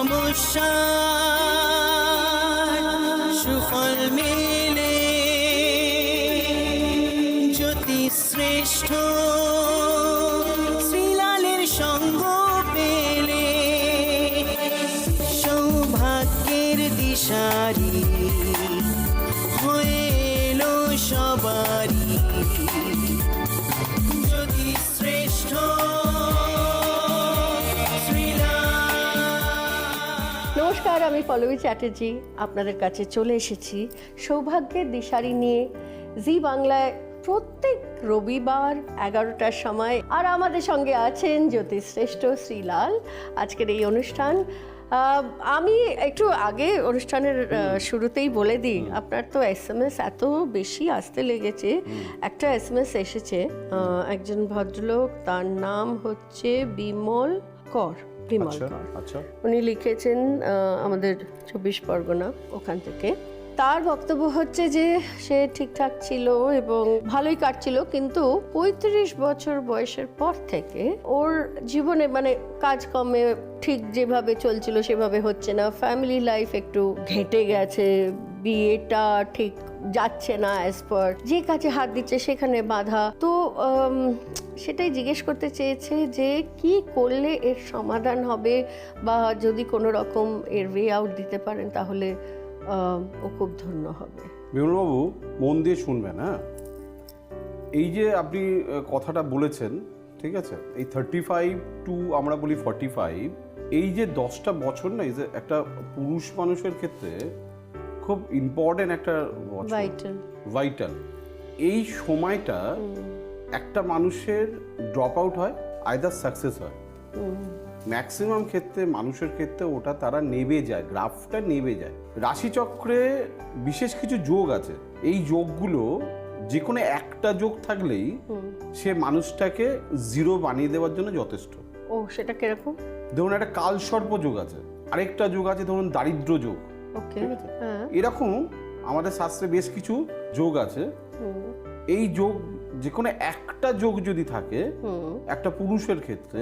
সমস্যা পল্লবী চ্যাটার্জি আপনাদের কাছে চলে এসেছি। সৌভাগ্যের দিশারি নিয়ে জি বাংলায় প্রত্যেক রবিবার এগারোটার সময়। আর আমাদের সঙ্গে আছেন জ্যোতিশ্রেষ্ঠ শ্রীলাল। আজকের এই অনুষ্ঠান আমি একটু আগে অনুষ্ঠানের শুরুতেই বলে দিই আপনার তো এস এম এস এত বেশি আসতে লেগেছে। একটা এস এম এস এসেছে একজন ভদ্রলোক তার নাম হচ্ছে বিমল কর। বিমল আচ্ছা কর আচ্ছা। উনি লিখেছেন আমাদের চব্বিশ পরগনা ওখান থেকে। তার বক্তব্য হচ্ছে যে সে ঠিকঠাক ছিল এবং ভালোই কাটছিল কিন্তু পঁয়ত্রিশ বছর বয়সের পর থেকে ওর জীবনে মানে কাজকর্মে ঠিক যেভাবে চলছিল সেভাবে হচ্ছে না। ফ্যামিলি লাইফ একটু ঘেটে গেছে বিয়েটা ঠিক যাচ্ছে না অ্যাজ পার যে কাজে হাত দিচ্ছে সেখানে বাধা। তো সেটাই জিজ্ঞেস করতে চেয়েছে যে কি করলে এর সমাধান হবে বা যদি কোনো রকম এর ওয়ে আউট দিতে পারেন তাহলে ও খুব ধন্য হবে। বিমলবাবু, মন দিয়ে শুনবেন হ্যাঁ? এই যে আপনি কথাটা বলেছেন, ঠিক আছে? এই থার্টি ফাইভ টু আমরা বলি ফর্টি ফাইভ এই যে দশটা বছর না, এই যে একটা পুরুষ মানুষের ক্ষেত্রে খুব ইম্পর্টেন্ট একটা ভাইটাল ভাইটাল এই সময়টা একটা মানুষের ড্রপ আউট হয় আইদার সাকসেস হয়। ম্যাক্সিমাম ক্ষেত্রে মানুষের ক্ষেত্রে ওটা তারা নেবে যায় গ্রাফটা নেবে যায়। রাশিচক্রে বিশেষ কিছু যোগ আছে। এই যোগগুলো যে কোনো একটা যোগ থাকলেই সে মানুষটাকে জিরো বানিয়ে দেওয়ার জন্য যথেষ্ট। ও সেটা কীরকম? ধরুন একটা কালসর্প যোগ আছে। আরেকটা যোগ আছে ধরুন দারিদ্র যোগ। ঠিক আছে। হ্যাঁ। এরকম আমাদের শাস্ত্রে বেশ কিছু যোগ আছে। এই যোগ যে কোনো একটা যোগ যদি থাকে একটা পুরুষের ক্ষেত্রে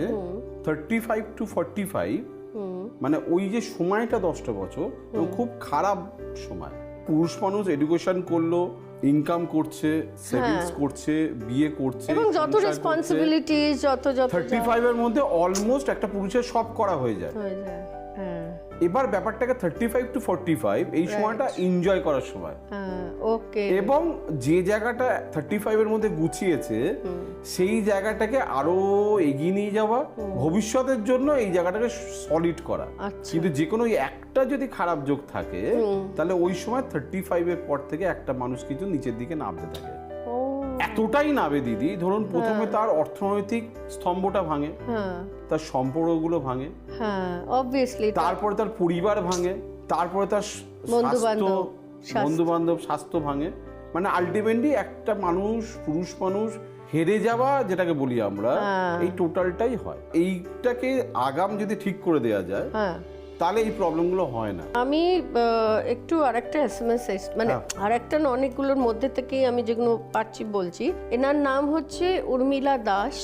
thirty five to forty five মানে ওই যে সময়টা দশটা বছর খুব খারাপ সময়। পুরুষ মানুষ এডুকেশন করল ইনকাম করছে সেভিংস করছে বিয়ে করছে এবং যত রেসপন্সিবিলিটি যত যত থার্টি ফাইভের মধ্যে অলমোস্ট একটা পুরুষের সব করা হয়ে যায়। হয়ে যায়। হ্যাঁ এবার ব্যাপারটাকে thirty five to forty five এই সময়টা এনজয় করার সময়। হ্যাঁ ওকে এবং যে জায়গাটা থার্টি ফাইভের মধ্যে গুছিয়েছে সেই জায়গাটাকে আরও এগিয়ে নিয়ে যাওয়া ভবিষ্যতের জন্য এই জায়গাটাকে সলিড করা। আচ্ছা। কিন্তু যে কোনো একটা যদি খারাপ যোগ থাকে তাহলে ওই সময় থার্টি ফাইভের পর থেকে একটা মানুষ কিন্তু নিচের দিকে নামতে থাকে। এতটাই নাবে দিদি। ধরুন প্রথমে তার অর্থনৈতিক স্তম্ভটা ভাঙে হ্যাঁ। তার সম্পর্কগুলো ভাঙে হ্যাঁ অবভিয়াসলি তারপরে তার পরিবার ভাঙে তারপরে তার স্বাস্থ্য। বন্ধু বান্ধব স্বাস্থ্য ভাঙে। মানে আলটিমেটলি একটা মানুষ পুরুষ মানুষ হেরে যাওয়া যেটাকে বলি আমরা হ্যাঁ। এই টোটালটাই হয়। এইটাকে আগাম যদি ঠিক করে দেওয়া যায় হ্যাঁ। তাহলে এই প্রবলেমগুলো হয় না। আমি একটু আরেকটা এস এম এস মানে হ্যাঁ। আরেকটা না অনেকগুলোর মধ্যে থেকেই আমি যেগুলো পাচ্ছি বলছি এনার নাম হচ্ছে উর্মিলা দাস।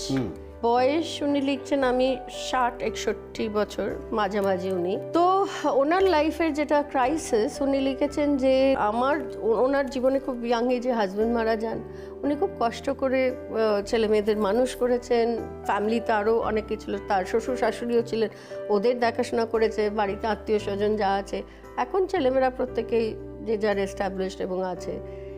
বয়স উনি লিখছেন আমি ষাট, একষট্টি বছর মাঝামাঝি উনি। তো ওনার লাইফের যেটা ক্রাইসিস উনি লিখেছেন যে আমার, ওনার জীবনে খুব ইয়াং এজে হাজব্যান্ড মারা যান। উনি খুব কষ্ট করে ছেলে মেয়েদের মানুষ করেছেন। ফ্যামিলিতে আরও অনেকে ছিল। তার শ্বশুর শাশুড়িও ছিলেন। ওদের দেখাশোনা করেছে। বাড়িতে আত্মীয় স্বজন যা আছে। এখন ছেলেমেয়েরা প্রত্যেকেই যে যার এস্টাবলিশড এবং আছে।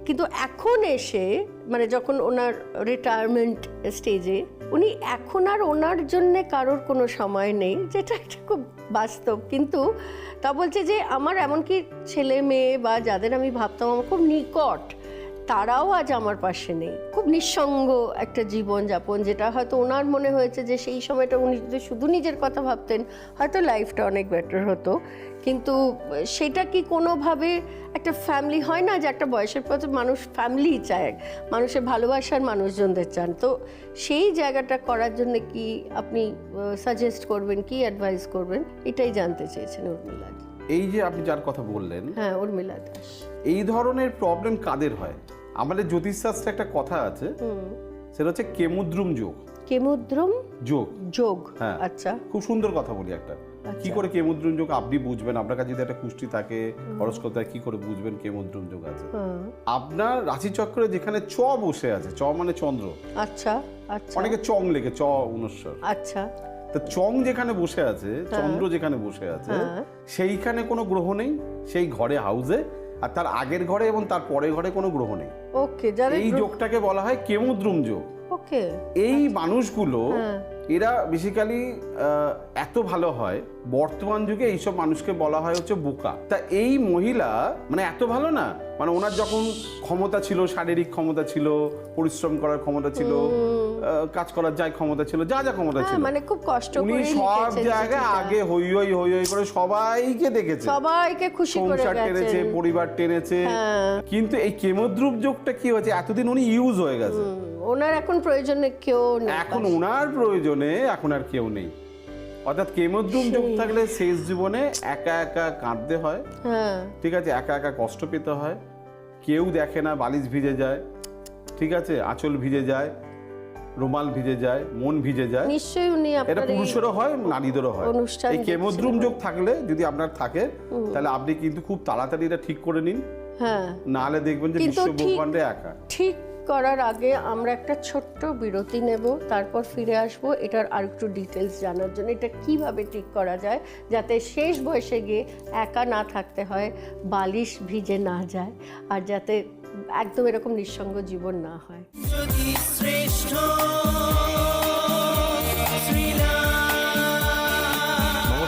কিন্তু এখন এসে মানে যখন ওনার রিটায়ারমেন্ট স্টেজে উনি এখন আর ওনার জন্যে কারোর কোনো সময় নেই, যেটা একটা খুব বাস্তব। কিন্তু তা বলছে যে, আমার এমনকি ছেলে মেয়ে বা যাদের আমি ভাবতাম, আমার খুব নিকট। তারাও আজ আমার পাশে নেই। খুব নিঃসঙ্গ একটা জীবন যাপন যেটা হয়তো ওনার মনে হয়েছে যে সেই সময়টা উনি যদি শুধু নিজের কথা ভাবতেন হয়তো লাইফটা অনেক বেটার হতো। কিন্তু সেটা কি কোনোভাবে একটা ফ্যামিলি হয় না যে একটা বয়সের পর তো মানুষ ফ্যামিলি চায় মানুষের ভালোবাসার মানুষজনদের চান? তো সেই জায়গাটা করার জন্য কি আপনি সাজেস্ট করবেন কি অ্যাডভাইস করবেন? এটাই জানতে চেয়েছেন উর্মিলা এই যে আপনি যার কথা বললেন হ্যাঁ উর্মিলা দাস। এই ধরনের প্রবলেম কাদের হয়? আমাদের জ্যোতিষশাস্ত্রে একটা কথা আছে। সেটা হচ্ছে কেমুদ্রুম যোগ। কেমুদ্রম? যোগ। যোগ হ্যাঁ। আচ্ছা। খুব সুন্দর কথা বলি একটা। কি করে কেমদ্রুম যোগ আপনি বুঝবেন? আপনার কাছে যদি একটা কুষ্টি থাকে হরস্কোপ থাকে কি করে বুঝবেন কেমদ্রুম যোগ আছে? আপনার রাশিচক্রে যেখানে চ বসে আছে চ মানে চন্দ্র। আচ্ছা আচ্ছা। অনেকে চং লেখে চ উনস্বর আচ্ছা। তা চং যেখানে বসে আছে চন্দ্র যেখানে বসে আছে হ্যাঁ। সেইখানে কোনো গ্রহ নেই সেই ঘরে হাউসে আর তার আগের ঘরে এবং তার পরের ঘরে কোনো গ্রহ নেই। ওকে যারা এই যোগটাকে বলা হয় কেমুদ্রুম যোগ ওকে এই মানুষগুলো হ্যাঁ। এরা বেসিক্যালি এত ভালো হয় বর্তমান যুগে এইসব মানুষকে বলা হয় হচ্ছে বোকা। তা এই মহিলা মানে এত ভালো না মানে ওনার যখন ক্ষমতা ছিল শারীরিক ক্ষমতা ছিল পরিশ্রম করার ক্ষমতা ছিল কাজ করার যাই ক্ষমতা ছিল যা যা ক্ষমতা হ্যাঁ ছিল মানে খুব কষ্ট উনি করে সব জায়গায় আগে হই হই হই হই করে সবাইকে দেখেছে। সবাইকে খুশি করে সংসার টেনেছে পরিবার টেনেছে। হ্যাঁ। কিন্তু এই কেমদ্রুপ যোগটা কি হয়েছে? এতদিন উনি ইউজ হয়ে গেছে। ওনার এখন প্রয়োজনে কেউ এখন ওনার প্রয়োজনে এখন আর কেউ নেই। অর্থাৎ কেমদ্রুম যোগ থাকলে শেষ জীবনে একা একা কাঁদতে হয়। হ্যাঁ। ঠিক আছে একা একা কষ্ট পেতে হয়। কেউ দেখে না বালিশ ভিজে যায়। ঠিক আছে আঁচল ভিজে যায় রুমাল ভিজে যায় মন ভিজে যায়। নিশ্চয়ই উনি এটা পুরুষেরও হয় নারীদেরও হয়। এই কেমদ্রুম। যোগ থাকলে যদি আপনার থাকে তাহলে আপনি কিন্তু খুব তাড়াতাড়ি এটা ঠিক করে নিন। হ্যাঁ। নাহলে দেখবেন যে বিশ্ব ব্রহ্মাণ্ডে একা। ঠিক করার আগে আমরা একটা ছোট্ট বিরতি নেব, তারপর ফিরে আসব। এটার আর একটু ডিটেলস জানার জন্য। এটা কীভাবে ঠিক করা যায় যাতে শেষ বয়সে গিয়ে একা না থাকতে হয়, বালিশ ভিজে না যায়, আর যাতে একদম এরকম নিঃসঙ্গ জীবন না হয়। শ্রেষ্ঠ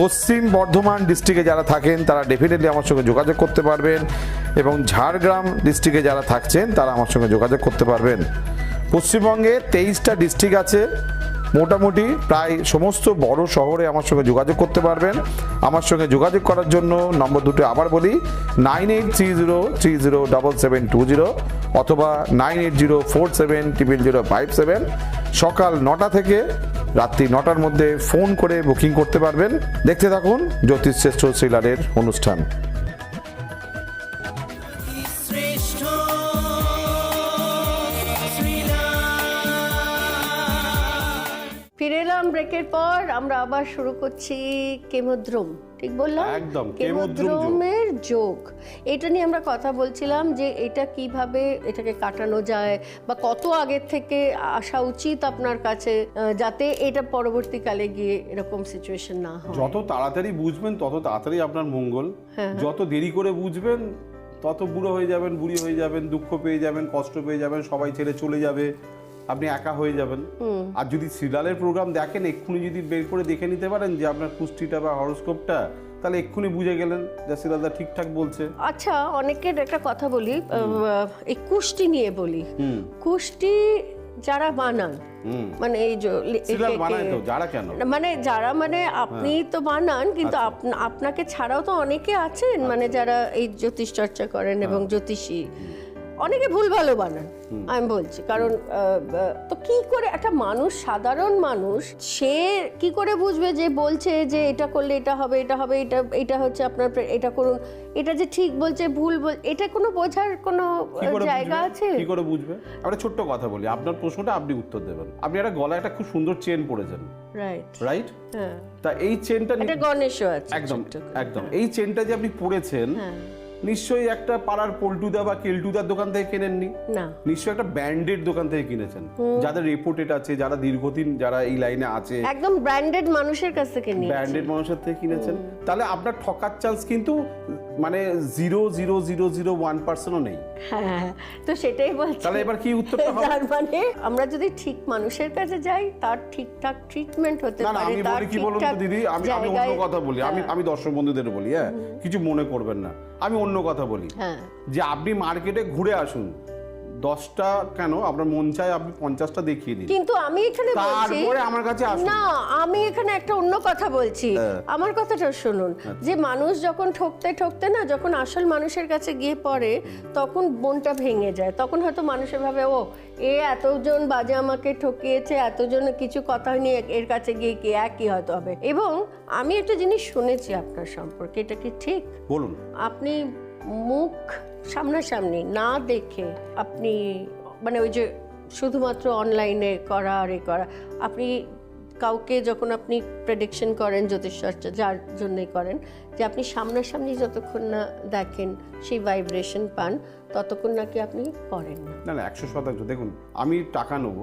পশ্চিম বর্ধমান ডিস্ট্রিক্টে যারা থাকেন, তারা ডেফিনেটলি আমার সঙ্গে যোগাযোগ করতে পারবেন এবং ঝাড়গ্রাম ডিস্ট্রিক্টে যারা থাকছেন, তারা আমার সঙ্গে যোগাযোগ করতে পারবেন। পশ্চিমবঙ্গে তেইশটা ডিস্ট্রিক্ট আছে, মোটামুটি প্রায় সমস্ত বড় শহরে আমার সঙ্গে যোগাযোগ করতে পারবেন। আমার সঙ্গে যোগাযোগ করার জন্য নম্বর দুটো আবার বলি nine eight three zero three zero double seven two zero অথবা nine eight zero four seven triple zero five seven সকাল নটা থেকে রাত্রি নটার মধ্যে ফোন করে বুকিং করতে পারবেন। দেখতে থাকুন জ্যোতিষ শ্রেষ্ঠ শ্রীলারের অনুষ্ঠান। ব্রেকের পর আমরা আবার শুরু করছি কেমোদ্রোম ঠিক বললাম? একদম, কেমোদ্রোম যোগ। এটা নিয়ে আমরা কথা বলছিলাম যে এটা কীভাবে এটাকে কাটানো যায় বা কত আগের থেকে আসা উচিত আপনার কাছে যাতে এটা পরবর্তীকালে গিয়ে এরকম সিচুয়েশন না হয়। যত তাড়াতাড়ি বুঝবেন তত তাড়াতাড়ি আপনার মঙ্গল। হ্যাঁ, যত দেরি করে বুঝবেন তত বুড়ো হয়ে যাবেন বুড়ি হয়ে যাবেন দুঃখ পেয়ে যাবেন কষ্ট পেয়ে যাবেন সবাই ছেড়ে চলে যাবে। আপনি একা হয়ে যাবেন। আর যদি সিরিয়ালের প্রোগ্রাম দেখেন এক্ষুনি যদি বের করে দেখে নিতে পারেন যে আপনার কুষ্টিটা বা হরস্কোপটা তাহলে এক্ষুনি বুঝে গেলেন যে সিরিয়ালটা ঠিকঠাক বলছে। আচ্ছা অনেকের একটা কথা বলি এই কুষ্টি নিয়ে বলি। কুষ্টি যারা বানান মানে এই যারা কেন? মানে যারা মানে আপনি হ্যাঁ। তো বানান কিন্তু আচ্ছা। আপনাকে ছাড়াও তো অনেকে আছেন মানে যারা এই জ্যোতিষ চর্চা করেন এবং হ্যাঁ। জ্যোতিষী অনেকে ভুল ভালো বানান আমি বলছি। কারণ তো কি করে একটা মানুষ সাধারণ মানুষ সে কি করে বুঝবে যে বলছে যে এটা করলে এটা হবে এটা হবে এটা এটা হচ্ছে আপনার এটা করুন এটা যে ঠিক বলছে ভুল বল এটা কোনো বোঝার কোনো জায়গা আছে? কি করে বুঝবে? একটা ছোট্ট কথা বলি আপনার প্রশ্নটা আপনি উত্তর দেবেন। আপনি একটা গলায় একটা খুব সুন্দর চেন পরেছেন। রাইট রাইট হ্যাঁ। তা এই চেনটা এটা গণেশও আছে একদম একদম। এই চেনটা যে আপনি পরেছেন হ্যাঁ। নিশ্চয়ই একটা পাড়ার পল্টুদা বা কেলটুদার দোকান থেকে কেনেননি? না। নিশ্চয়ই একটা ব্র্যান্ডেড দোকান থেকে কিনেছেন। যাদের রিপোর্টেড আছে যারা দীর্ঘদিন যারা এই লাইনে আছে। একদম ব্র্যান্ডেড মানুষের কাছ থেকে নিয়েছেন ব্র্যান্ডেড মানুষের থেকে কিনেছেন। তাহলে আপনার ঠকার চান্স কিন্তু মানে zero zero zero zero one পার্সেন্টও নেই। হ্যাঁ তো সেটাই বলছি। তাহলে এবার কি উত্তরটা হবে? তার মানে আমরা যদি ঠিক মানুষের কাছে যাই তার ঠিকঠাক ট্রিটমেন্ট হতে পারে না আমি বলি কি বলুন তো দিদি? আমি আমি অন্য কথা বলি। আমি আমি দর্শক বন্ধুদের বলি হ্যাঁ? কিছু মনে করবেন না। আমি অন্য কথা বলি। হ্যাঁ। যে আপনি মার্কেটে ঘুরে আসুন। দশটা কেন? আপনার মন চায় আপনি পঞ্চাশটা দেখিয়ে দিন। কিন্তু আমি এখানে বলছি তারপরে আমার কাছে আসুন। না আমি এখানে একটা অন্য কথা বলছি। হ্যাঁ। আমার কথাটা শুনুন। যে মানুষ যখন ঠকতে ঠকতে না যখন আসল মানুষের কাছে গিয়ে পড়ে তখন মনটা ভেঙে যায়। তখন হয়তো মানুষের ভাবে ও এ এতজন বাজে আমাকে ঠকিয়েছে এতজন কিছু কথা হয়নি এর কাছে গিয়ে কি একই হয়তো হবে? এবং আমি একটা জিনিস শুনেছি আপনার সম্পর্কে। এটা কি ঠিক? বলুন। আপনি মুখ সামনাসামনি না দেখে আপনি মানে ওই যে শুধুমাত্র অনলাইনে করা, আর এ করা, আপনি কাউকে যখন আপনি প্রেডিকশন করেন জ্যোতিষচর্চা যার জন্যই করেন, যে আপনি সামনাসামনি যতক্ষণ না দেখেন সেই ভাইব্রেশন পান, ততক্ষণ নাকি আপনি করেন না না, একশো শতাংশ। দেখুন, আমি টাকা নেব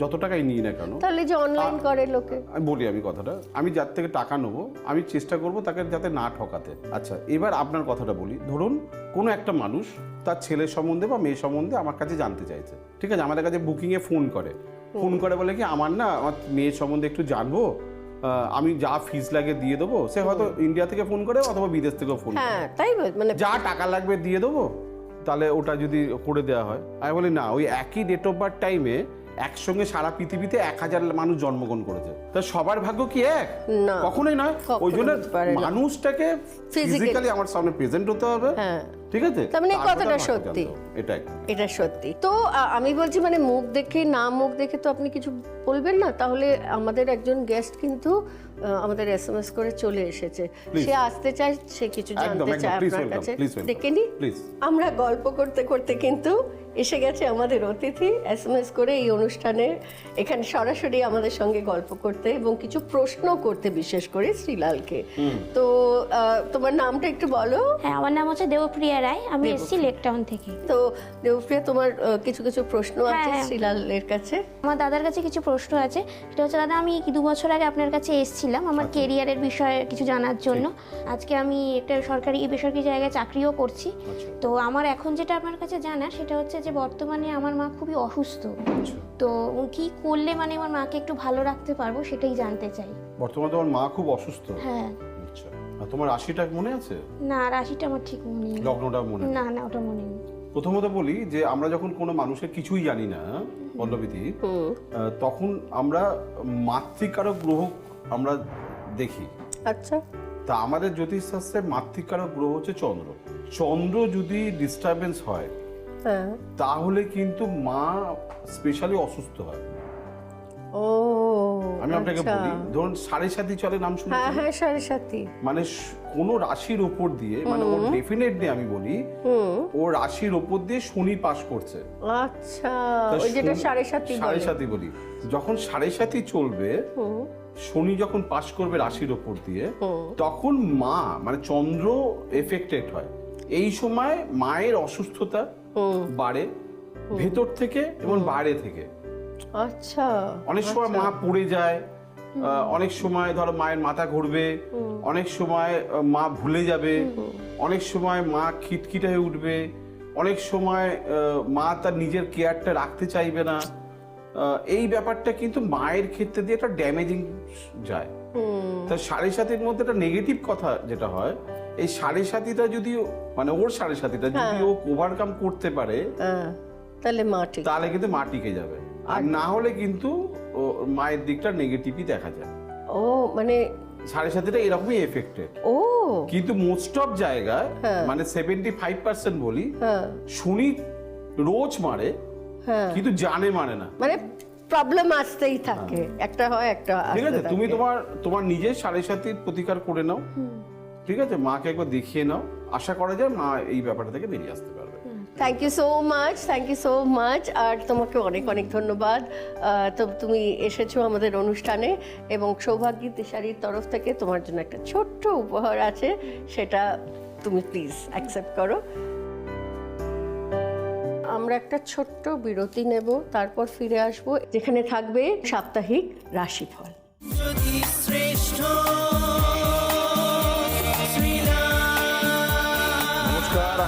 যত টাকাই নিই না কেন তাহলে যে অনলাইন করে লোকে। আমি বলি আমি কথাটা। আমি যার থেকে টাকা নেব আমি চেষ্টা করব তাকে যাতে না ঠকাতে। আচ্ছা এবার আপনার কথাটা বলি। ধরুন কোনো একটা মানুষ তার ছেলের সম্বন্ধে বা মেয়ে সম্বন্ধে আমার কাছে জানতে চাইছে। ঠিক আছে? আমাদের কাছে বুকিংয়ে ফোন করে। ফোন করে বলে কি আমার না আমার মেয়ের সম্বন্ধে একটু জানব। আমি যা ফিস লাগে দিয়ে দেবো। সে হয়তো ইন্ডিয়া থেকে ফোন করে অথবা বিদেশ থেকেও ফোন করে। হ্যাঁ তাই মানে যা টাকা লাগবে দিয়ে দেবো। তাহলে ওটা যদি করে দেওয়া হয়। আমি বলি না ওই একই ডেট অফ বার্থ টাইমে একসঙ্গে সারা পৃথিবীতে এক হাজার মানুষ জন্মগ্রহণ করেছে। তা সবার ভাগ্য কি এক? না। কখনোই নয়। ওই জন্য। মানুষটাকে ফিজিক্যালি আমার সামনে প্রেজেন্ট হতে হবে। হ্যাঁ। ঠিক আছে? তার মানে কথাটা সত্যি। এটা সত্যি। তো আমি বলছি মানে মুখ দেখে না মুখ দেখে তো আপনি কিছু বলবেন না? তাহলে আমাদের একজন গেস্ট কিন্তু আমাদের এসএমএস করে চলে এসেছে। সে আসতে চায় সে কিছু জানতে চায় আপনার কাছে। দেখে নি? আমরা গল্প করতে করতে কিন্তু এসে গেছে আমাদের অতিথি। এসএমএস করে এই অনুষ্ঠানে এখানে সরাসরি আমাদের সঙ্গে গল্প করতে এবং কিছু প্রশ্ন করতে বিশেষ করে শ্রীলালকে। তো তোমার নামটা একটু বলো। হ্যাঁ আমার নাম হচ্ছে দেবপ্রিয়া রায় আমি এসেছি লেকটাউন থেকে। তো দেবপ্রিয়া তোমার কিছু কিছু প্রশ্ন আছে হ্যাঁ। শ্রীলালের কাছে? আমার দাদার কাছে কিছু প্রশ্ন আছে। সেটা হচ্ছে দাদা আমি দু বছর আগে আপনার কাছে এসেছিলাম আমার কেরিয়ারের বিষয়ে কিছু জানার জন্য। আজকে আমি একটা সরকারি বেসরকারি জায়গায় চাকরিও করছি। আচ্ছা। তো আমার এখন যেটা আপনার কাছে জানা সেটা হচ্ছে যে বর্তমানে আমার মা খুবই অসুস্থ। আচ্ছা। তো কি করলে মানে আমার মাকে একটু ভালো রাখতে পারব সেটাই জানতে চাই। বর্তমানে তোমার মা খুব অসুস্থ? হ্যাঁ। আচ্ছা আর তোমার রাশিটা মনে আছে? না রাশিটা আমার ঠিক মনে নেই। লগ্নটা মনে নেই? না না ওটা মনে নেই। প্রথমত বলি যে আমরা যখন কোনো মানুষের কিছুই জানি না পল্লবিধি হুম। তখন আমরা মাতৃকারক গ্রহ আমরা দেখি। আচ্ছা। তা আমাদের জ্যোতিষশাস্ত্রে মাতৃকারক গ্রহ হচ্ছে চন্দ্র। চন্দ্র যদি ডিস্টারবেন্স হয় হ্যাঁ। তাহলে কিন্তু মা স্পেশালি অসুস্থ হয়। ও আমি আপনাকে আচ্ছা। বলি ধরুন সাড়ে সাথী চলে নাম হ্যাঁ হ্যাঁ সাড়ে সাথী মানে কোনো রাশির ওপর দিয়ে মানে ওর ডেফিনেটলি আমি বলি ও রাশির ওপর দিয়ে শনি পাস করছে। আচ্ছা ওই যেটা সাড়ে সাথী সাড়ে সাথী বলি। যখন সাড়ে সাথী চলবে শনি যখন পাস করবে রাশির ওপর দিয়ে তখন মা মানে চন্দ্র এফেক্টেড হয়। এই সময় মায়ের অসুস্থতা বাড়ে ভেতর থেকে এবং বাইরে থেকে। আচ্ছা। অনেক সময় মা পড়ে যায় অনেক সময় ধরো মায়ের মাথা ঘুরবে অনেক সময় মা ভুলে যাবে অনেক সময় মা খিটখিটে হয়ে উঠবে অনেক সময় মা তার নিজের কেয়ারটা রাখতে চাইবে না। এই ব্যাপারটা কিন্তু মায়ের ক্ষেত্রে দিয়ে একটা ড্যামেজিং যায়। তা সাড়ে সাতির মধ্যে একটা নেগেটিভ কথা যেটা হয় এই সাড়ে সাতিটা যদি মানে ওর সাড়ে সাতিটা যদি ও ওভারকাম করতে পারে হ্যাঁ তাহলে মা তাহলে কিন্তু মা টিকে যাবে। আর না হলে কিন্তু ও, মায়ের দিকটা নেগেটিভই দেখা যায়। ও মানে সাড়ে সাথেটা এরকমই এফেক্টেড ও। কিন্তু মোস্ট অফ জায়গায় হ্যাঁ। মানে সেভেন্টি ফাইভ পার্সেন্ট বলি হ্যাঁ। শুনি রোজ মারে হ্যাঁ। কিন্তু জানে মানে না। মানে প্রবলেম আসতেই থাকে। একটা হয় একটা ঠিক আছে তুমি তোমার তোমার নিজের সাড়ে সাথীর প্রতিকার করে নাও। ঠিক আছে মাকে একবার দেখিয়ে নাও। আশা করা যায় মা এই ব্যাপারটা থেকে বেরিয়ে আসতে পারবে thank you so much thank you so much আর তোমাকে অনেক অনেক ধন্যবাদ। তো তুমি এসেছ আমাদের অনুষ্ঠানে এবং সৌভাগ্য দিশারির তরফ থেকে তোমার জন্য একটা ছোট্ট উপহার আছে, সেটা তুমি প্লিজ অ্যাকসেপ্ট করো। আমরা একটা ছোট্ট বিরতি নেব, তারপর ফিরে আসব। যেখানে থাকবে সাপ্তাহিক রাশিফল। শ্রেষ্ঠ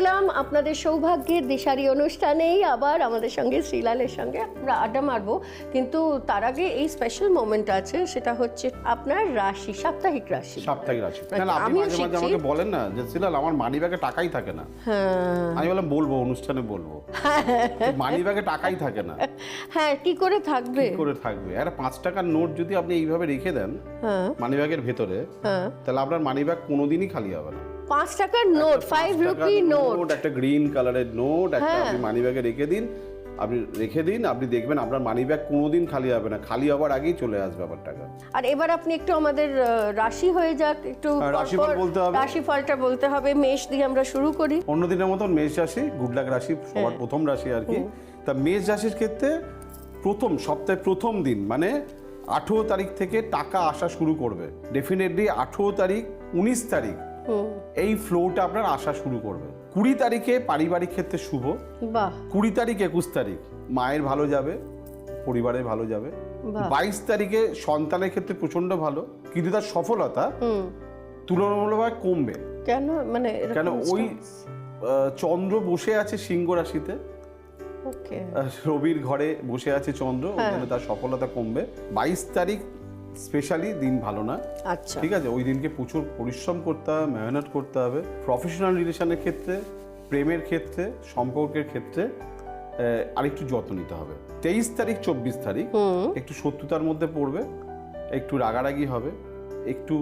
এলাম আপনাদের সৌভাগ্যের দিশারি অনুষ্ঠানেই। আবার আমাদের সঙ্গে শ্রীলালের সঙ্গে আমরা আড্ডা মারবো। কিন্তু তার আগে এই স্পেশাল মোমেন্ট আছে সেটা হচ্ছে আপনার রাশি সাপ্তাহিক রাশি। সাপ্তাহিক রাশি। আচ্ছা, মাঝে আমাকে বলেন না যে সিলাল আমার মানি ব্যাগে টাকাই থাকে না। হ্যাঁ। আমি বললাম বলব অনুষ্ঠানে বলব। মানি ব্যাগে টাকাই থাকে না। হ্যাঁ কি করে থাকবে? কি করে থাকবে? একটা পাঁচ টাকার নোট যদি আপনি এইভাবে রেখে দেন হ্যাঁ। মানি ব্যাগের ভেতরে হ্যাঁ। তাহলে আপনার মানি ব্যাগ কোনোদিনই খালি হবে না। পাঁচ টাকার নোট ফাইভ রুপি নোট একটা গ্রিন কালারের নোট একটা হ্যাঁ। আপনি মানি ব্যাগে রেখে দিন আপনি রেখে দিন আপনি দেখবেন আপনার মানি ব্যাগ কোনোদিন খালি হবে না খালি হওয়ার আগেই চলে আসবে আবার টাকা আর এবার আপনি একটু আমাদের রাশি হয়ে যাক একটু হ্যাঁ, রাশিফল বলতে হবে। রাশিফলটা বলতে হবে মেষ দিয়ে আমরা শুরু করি অন্য দিনের মতন মেষ রাশি গুড লাক রাশি হ্যাঁ। সবার প্রথম রাশি আর কি তা মেষ রাশির ক্ষেত্রে প্রথম সপ্তাহের প্রথম দিন মানে আঠেরো তারিখ থেকে টাকা আসা শুরু করবে ডেফিনেটলি আঠেরো তারিখ উনিশ তারিখ এই ফ্লোটা আপনার আসা শুরু করবে। কুড়ি তারিখে পারিবারিক ক্ষেত্রে শুভ বাহ। কুড়ি তারিখ একুশ তারিখ। মায়ের ভালো যাবে পরিবারের ভালো যাবে। বাইশ তারিখে সন্তানের ক্ষেত্রে প্রচণ্ড ভালো কিন্তু তার সফলতা তুলনামূলকভাবে কমবে। কেন? মানে কেন? ওই চন্দ্র বসে আছে সিংহ রাশিতে। রবির ঘরে বসে আছে চন্দ্র ওখানে তার সফলতা কমবে। বাইশ তারিখ স্পেশালি দিন ভালো না আচ্ছা। ঠিক আছে? ওই দিনকে প্রচুর পরিশ্রম করতে হবে মেহনত করতে হবে। প্রফেশনাল রিলেশনের ক্ষেত্রে প্রেমের ক্ষেত্রে সম্পর্কের ক্ষেত্রে আরেকটু যত্ন নিতে হবে। তেইশ তারিখ চব্বিশ তারিখ একটু শত্রুতার মধ্যে পড়বে একটু রাগারাগি হবে একটু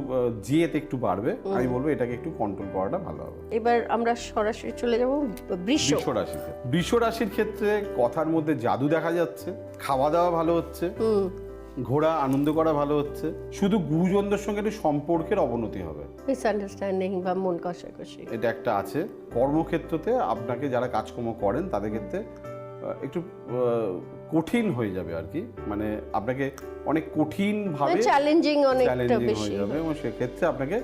জেদ একটু বাড়বে। আমি বলব এটাকে একটু কন্ট্রোল করাটা ভালো হবে। এবার আমরা সরাসরি চলে যাব বৃষ। রাশিতে বৃষ রাশির ক্ষেত্রে কথার মধ্যে জাদু দেখা যাচ্ছে খাওয়া দাওয়া ভালো হচ্ছে। ঘোরা আনন্দ করা ভালো হচ্ছে। শুধু গুরুজনদের সঙ্গে একটু সম্পর্কের অবনতি হবে। মিসআন্ডারস্ট্যান্ডিং বা মন কষাকষি। এটা একটা আছে। কর্মক্ষেত্রতে আপনাকে যারা কাজকর্ম করেন তাদের ক্ষেত্রে একটু কঠিন হয়ে যাবে আর কি। মানে আপনাকে অনেক কঠিন ভাবে চ্যালেঞ্জিং অনেকটা চ্যালেঞ্জিং বেশি। হয়ে যাবে এবং সেক্ষেত্রে আপনাকে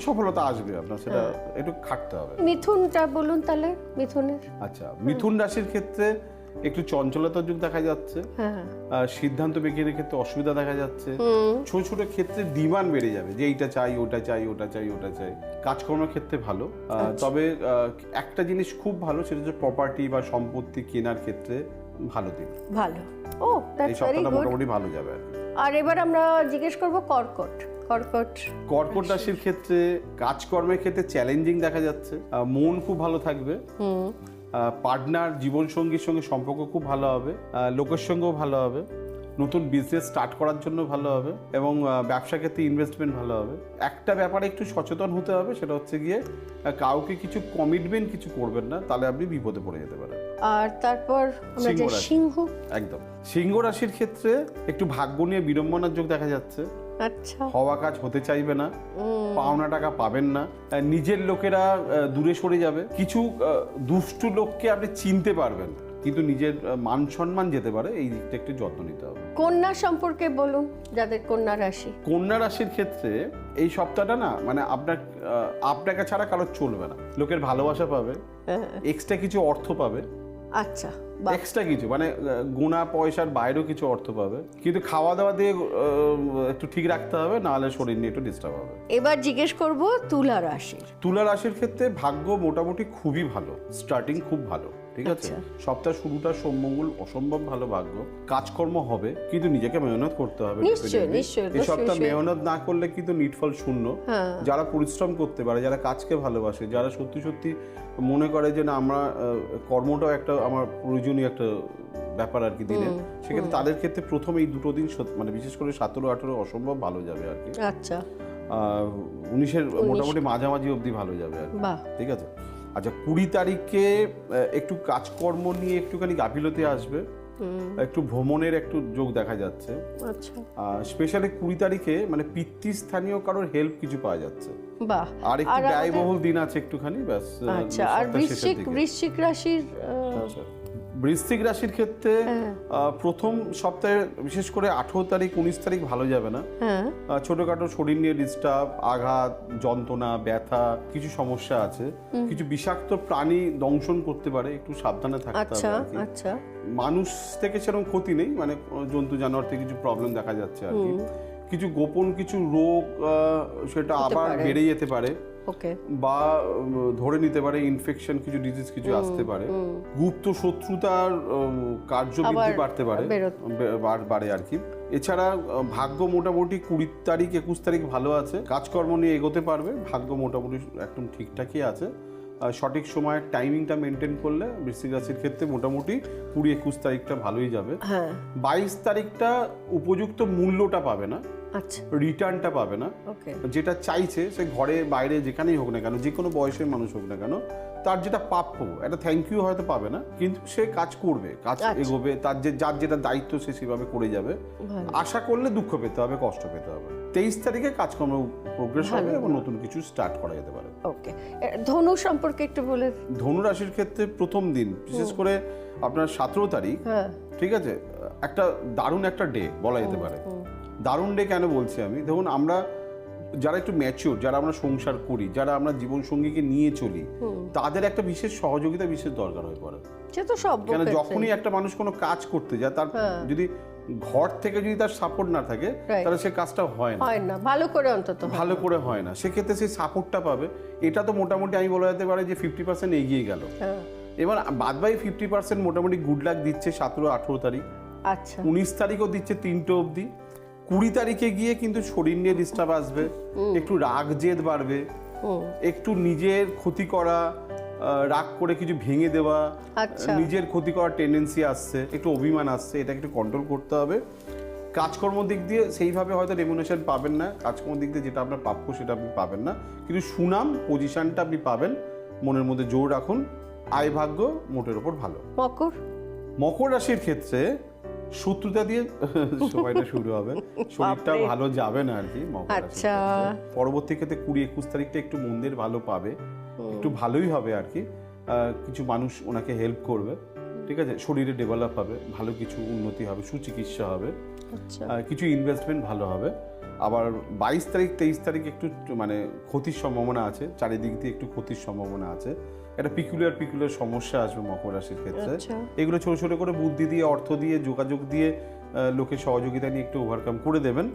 সফলতা আসবে। আপনার সেটা হ্যাঁ। একটু খাটতে হবে। মিথুনটা বলুন তাহলে মিথুনের। আচ্ছা মিথুন রাশির ক্ষেত্রে একটু চঞ্চলতার যুগ দেখা যাচ্ছে। হ্যাঁ। সিদ্ধান্ত বিজ্ঞানের ক্ষেত্রে অসুবিধা দেখা যাচ্ছে। ছোট ছোট ক্ষেত্রে ডিমান্ড বেড়ে যাবে যে এইটা চাই ওটা চাই ওটা চাই ওটা চাই। কাজকর্মের ক্ষেত্রে ভালো। তবে একটা জিনিস খুব ভালো সেটা হচ্ছে প্রপার্টি বা সম্পত্তি কেনার ক্ষেত্রে ভালো দিন ভালো। ও দ্যাটস ভেরি গুড মোটামুটি ভালো যাবে আর এবার আমরা জিজ্ঞেস করব কর্কট। কর্কট কর্কট রাশির ক্ষেত্রে কাজকর্মের ক্ষেত্রে চ্যালেঞ্জিং দেখা যাচ্ছে। মন খুব ভালো থাকবে। পার্টনার জীবনসঙ্গীর সঙ্গে সম্পর্ক খুব ভালো হবে লোকের সঙ্গেও ভালো হবে নতুন বিজনেস স্টার্ট করার জন্য ভালো হবে এবং ব্যবসা ক্ষেত্রে ইনভেস্টমেন্ট ভালো হবে। একটা ব্যাপারে একটু সচেতন হতে হবে সেটা হচ্ছে গিয়ে কাউকে কিছু কমিটমেন্ট কিছু করবেন না তাহলে আপনি বিপদে পড়ে যেতে পারেন। আর তারপর সিংহ। একদম। সিংহ রাশির ক্ষেত্রে একটু ভাগ্য নিয়ে বিড়ম্বনার যোগ দেখা যাচ্ছে। আচ্ছা। হওয়া কাজ হতে চাইবে না পাওনা টাকা পাবেন না নিজের লোকেরা দূরে সরে যাবে। কিছু দুষ্টু লোককে আপনি চিনতে পারবেন কিন্তু নিজের মান সম্মান যেতে পারে এই দিকটা একটু যত্ন নিতে হবে। কন্যা সম্পর্কে বলুন যাদের কন্যা রাশি। কন্যা রাশির ক্ষেত্রে এই সপ্তাহটা না মানে আপনার আপনাকে ছাড়া কারোর চলবে না। লোকের ভালোবাসা পাবে হ্যাঁ, এক্সট্রা কিছু অর্থ পাবে। আচ্ছা এক্সট্রা কিছু মানে গোনা পয়সার বাইরেও কিছু অর্থ পাবে। কিন্তু খাওয়া দাওয়া দিয়ে একটু ঠিক রাখতে হবে নাহলে শরীর নিয়ে একটু ডিস্টার্ব হবে। এবার জিজ্ঞেস করব তুলা রাশি তুলা রাশির ক্ষেত্রে ভাগ্য মোটামুটি খুবই ভালো স্টার্টিং খুব ভালো। ঠিক আছে? আচ্ছা। সপ্তাহ শুরুটা সোমমঙ্গল অসম্ভব ভালো ভাগ্য। কাজকর্ম হবে কিন্তু নিজেকে মেহনত করতে হবে এই সপ্তাহ মেহনত না করলে কিন্তু নিটফল শূন্য। হ্যাঁ। যারা পরিশ্রম করতে পারে যারা কাজকে ভালোবাসে যারা সত্যি সত্যি মনে করে যে না আমরা কর্মটাও একটা আমার প্রয়োজনীয় একটা ব্যাপার আর কি দিনে সেক্ষেত্রে তাদের ক্ষেত্রে প্রথম এই দুটো দিন মানে বিশেষ করে সতেরো আঠেরো অসম্ভব ভালো যাবে আর কি। আচ্ছা। আহ, উনিশের মোটামুটি মাঝামাঝি অবধি ভালো যাবে আর কি। ঠিক আছে? আচ্ছা কুড়ি তারিখে একটু কাজকর্ম নিয়ে একটুখানি গাফিলতি আসবে। একটু ভ্রমণের একটু যোগ দেখা যাচ্ছে। আচ্ছা। স্পেশালি কুড়ি তারিখে মানে পিতৃস্থানীয় কারোর হেল্প কিছু পাওয়া যাচ্ছে। বাহ। আর একটু ব্যয়বহুল দিন আছে একটুখানি ব্যাস আচ্ছা আর বৃশ্চিক বৃশ্চিক রাশির আচ্ছা। বৃশ্চিক রাশির ক্ষেত্রে হ্যাঁ। প্রথম সপ্তাহে বিশেষ করে আঠেরো তারিখ উনিশ তারিখ ভালো যাবে না। হ্যাঁ। ছোটখাটো শরীর নিয়ে ডিস্টার্ব আঘাত যন্ত্রণা ব্যথা কিছু সমস্যা আছে। কিছু বিষাক্ত প্রাণী দংশন করতে পারে একটু সাবধানে থাকতে আচ্ছা হবে আচ্ছা। মানুষ থেকে সেরকম ক্ষতি নেই মানে জন্তু জানোয়ার থেকে কিছু প্রবলেম দেখা যাচ্ছে আর কি। কিছু গোপন কিছু রোগ আহ, সেটা আবার বেড়ে যেতে পারে। বা ধরে নিতে পারে ইনফেকশন কিছু ডিজিজ কিছু আসতে পারে। গুপ্ত শত্রুতার কার্যবৃদ্ধি কার্য বাড়তে পারে। বাড়- আর কি। এছাড়া ভাগ্য মোটামুটি কুড়ি তারিখ একুশ তারিখ ভালো আছে। কাজকর্ম নিয়ে এগোতে পারবে। ভাগ্য মোটামুটি একদম ঠিকঠাকই আছে। সঠিক সময়ের টাইমিংটা মেনটেন করলে বৃশ্চিক রাশির ক্ষেত্রে মোটামুটি কুড়ি একুশ তারিখটা ভালোই যাবে। হ্যাঁ। বাইশ তারিখটা উপযুক্ত মূল্যটা পাবে না। আচ্ছা। রিটার্নটা পাবে না। যেটা চাইছে সে ঘরে বাইরে যেখানেই হোক না কেন যে কোনো বয়সের মানুষ হোক না কেন তার যেটা প্রাপ্য একটা থ্যাংক ইউ হয়তো পাবে না কিন্তু সে কাজ করবে কাজ আচ্ছা। এগোবে তার যে যার যেটা দায়িত্ব সে সেভাবে করে যাবে। আশা করলে দুঃখ পেতে হবে কষ্ট পেতে হবে। তেইশ তারিখে কাজকর্ম প্রোগ্রেস হবে এবং নতুন কিছু স্টার্ট করা যেতে পারে। ওকে ধনু সম্পর্কে একটু বলে ধনু রাশির ক্ষেত্রে প্রথম দিন বিশেষ করে আপনার সতেরো তারিখ হ্যাঁ। ঠিক আছে? একটা দারুণ একটা ডে বলা যেতে পারে। দারুণ ডে কেন বলছি আমি? ধরুন আমরা যারা একটু ম্যাচিওর যারা আমরা সংসার করি যারা আমরা জীবন সঙ্গীকে নিয়ে চলি তাদের একটা বিশেষ সহযোগিতা বিশেষ দরকার হয়ে পড়ে। সে তো সব কেন যখনই একটা মানুষ কোনো কাজ করতে যায় তার হ্যাঁ। যদি ঘর থেকে যদি তার সাপোর্ট না থাকে তাহলে সে কাজটা হয় না। হয় না ভালো করে অন্তত হয়। ভালো করে হয় না। সেক্ষেত্রে সেই সাপোর্টটা পাবে। এটা তো মোটামুটি আমি বলা যেতে পারে যে ফিফটি পার্সেন্ট এগিয়ে গেল। হ্যাঁ। এবার বাদ বাই ফিফটি পার্সেন্ট মোটামুটি গুড লাক দিচ্ছে সতেরো আঠেরো তারিখ। আচ্ছা। উনিশ তারিখও দিচ্ছে তিনটে অবধি। কুড়ি তারিখে গিয়ে কিন্তু শরীর নিয়ে ডিস্টার্ব আসবে একটু রাগ জেদ বাড়বে একটু নিজের ক্ষতি করা রাগ করে কিছু ভেঙে দেওয়া আচ্ছা। নিজের ক্ষতি করার টেন্ডেন্সি আসছে একটু অভিমান আসছে এটা একটু কন্ট্রোল করতে হবে। কাজকর্ম দিক দিয়ে সেইভাবে হয়তো রেমুনেশন পাবেন না কাজকর্ম দিক দিয়ে যেটা আপনার প্রাপ্য সেটা আপনি পাবেন না। কিন্তু সুনাম পজিশনটা আপনি পাবেন মনের মধ্যে জোর রাখুন আয় ভাগ্য মোটের ওপর ভালো। মকর? মকর রাশির ক্ষেত্রে শত্রুতা দিয়ে সময়টা শুরু হবে। শরীরটা ভালো যাবে না আর কি আচ্ছা। পরবর্তী ক্ষেত্রে কুড়ি একুশ তারিখটা একটু মন্দির ভালো পাবে। একটু ভালোই হবে আর কি। কিছু মানুষ ওনাকে হেল্প করবে ঠিক আছে? শরীরে ডেভেলপ হবে ভালো কিছু উন্নতি হবে সুচিকিৎসা হবে। আচ্ছা। কিছু ইনভেস্টমেন্ট ভালো হবে। আবার বাইশ তারিখ তেইশ তারিখ একটু মানে ক্ষতির সম্ভাবনা আছে চারিদিক দিয়ে একটু ক্ষতির সম্ভাবনা আছে। একটা পিকুলার পিকুলার সমস্যা আসবে মকর রাশির ক্ষেত্রে। আচ্ছা। এগুলো ছোট ছোট করে বুদ্ধি দিয়ে অর্থ দিয়ে যোগাযোগ দিয়ে লোকের সহযোগিতা নিয়ে একটু ওভারকাম করে দেবেন।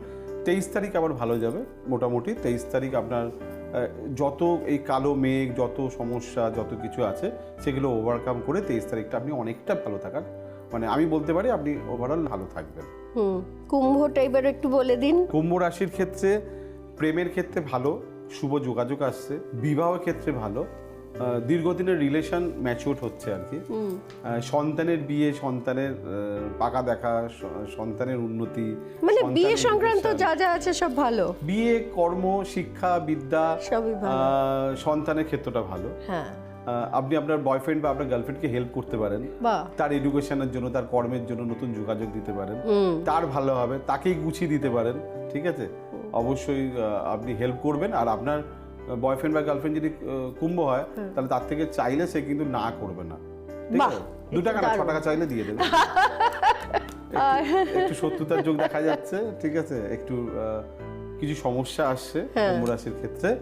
তেইশ তারিখ আবার ভালো যাবে মোটামুটি। তেইশ তারিখ আপনার যত এই কালো মেঘ যত সমস্যা যত কিছু আছে সেগুলো ওভারকাম করে তেইশ তারিখটা আপনি অনেকটা ভালো থাকার মানে আমি বলতে পারি আপনি ওভারঅল ভালো থাকবেন। হুম কুম্ভটা এবার একটু বলে দিন। কুম্ভ রাশির ক্ষেত্রে প্রেমের ক্ষেত্রে ভালো শুভ যোগাযোগ আসছে বিবাহের ক্ষেত্রে ভালো দীর্ঘদিনের রিলেশন ম্যাচিউর হচ্ছে আর কি। সন্তানের বিয়ে সন্তানের পাকা দেখা সন্তানের উন্নতি মানে বিয়ে সংক্রান্ত যা যা আছে সব ভালো? বিয়ে কর্ম শিক্ষা বিদ্যা সবই ভালো। আহ, সন্তানের ক্ষেত্রটা ভালো। হ্যাঁ। আপনি আপনার বয়ফ্রেন্ড বা আপনার গার্লফ্রেন্ডকে হেল্প করতে পারেন। তার এডুকেশনের জন্য তার কর্মের জন্য নতুন যোগাযোগ দিতে পারেন। তার ভালো হবে তাকেই গুছিয়ে দিতে পারেন ঠিক আছে? অবশ্যই আপনি হেল্প করবেন আর আপনার বয়ফ্রেন্ড বা গার্লফ্রেন্ড যদি কুম্ভ হয় তাহলে তার থেকে চাইলে সে কিন্তু না করবে না। ঠিক আছে? দু টাকা না ছ টাকা চাইলে দিয়ে দেবে। একটু- শত্রুতার যোগ দেখা যাচ্ছে ঠিক আছে? একটু কিছু সমস্যা আসছে হ্যাঁ। কুম্ভ রাশির ক্ষেত্রে।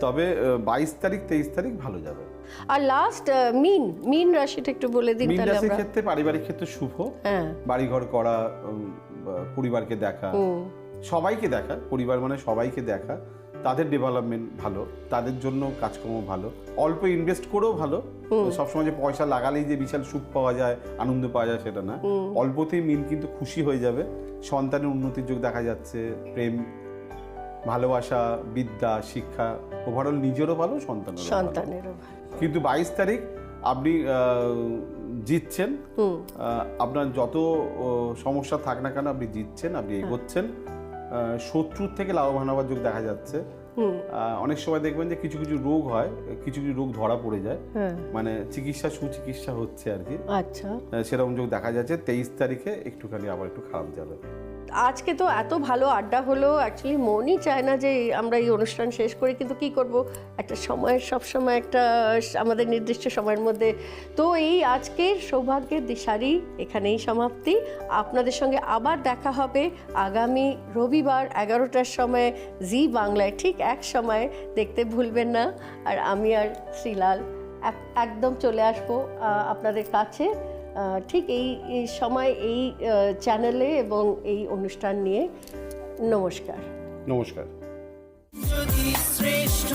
তবে বাইশ তারিখ তেইশ তারিখ ভালো যাবে। আর লাস্ট মিন মিন রাশিটা একটু বলে দিন মীন রাশির ক্ষেত্রে পারিবারিক ক্ষেত্রে শুভ। হ্যাঁ। বাড়িঘর করা পরিবারকে দেখা। সবাইকে দেখা পরিবার মানে সবাইকে দেখা। তাদের ডেভেলপমেন্ট ভালো তাদের জন্য কাজকর্ম ভালো অল্প ইনভেস্ট করেও ভালো। সবসময় যে পয়সা লাগালেই যে বিশাল সুখ পাওয়া যায় আনন্দ পাওয়া যায় সেটা না। অল্পতেই মিন কিন্তু খুশি হয়ে যাবে। সন্তানের উন্নতির যোগ দেখা যাচ্ছে প্রেম ভালোবাসা বিদ্যা শিক্ষা ওভারঅল নিজেরও ভালো সন্তানের সন্তানেরও ভালো। কিন্তু বাইশ তারিখ আপনি আহ, জিতছেন। আপনার যত সমস্যা থাক না কেন আপনি জিতছেন আপনি এগোচ্ছেন। আহ, শত্রুর থেকে লাভবান হওয়ার যোগ দেখা যাচ্ছে। অনেক সময় দেখবেন যে কিছু কিছু রোগ হয় কিছু কিছু রোগ ধরা পড়ে যায়। হ্যাঁ। মানে চিকিৎসা সুচিকিৎসা হচ্ছে আর কি। আচ্ছা। সেরকম যোগ দেখা যাচ্ছে তেইশ তারিখে একটুখানি আবার একটু খারাপ যাবে। আজকে তো এত ভালো আড্ডা হলো। অ্যাকচুয়ালি মনই চায় না যে আমরা এই অনুষ্ঠান শেষ করি, কিন্তু কি করব? একটা সময়ের সব সময় একটা আমাদের নির্দিষ্ট সময়ের মধ্যে। তো এই আজকের সৌভাগ্যের দিশারি এখানেই সমাপ্তি। আপনাদের সঙ্গে আবার দেখা হবে আগামী রবিবার এগারোটার সময় জি বাংলায়। ঠিক এক সময়, দেখতে ভুলবেন না। আর আমি আর শ্রীলাল একদম চলে আসব আপনাদের কাছে। ঠিক এই এই সময় এই চ্যানেলে এবং এই অনুষ্ঠান নিয়ে নমস্কার। নমস্কার। যদি শ্রেষ্ঠ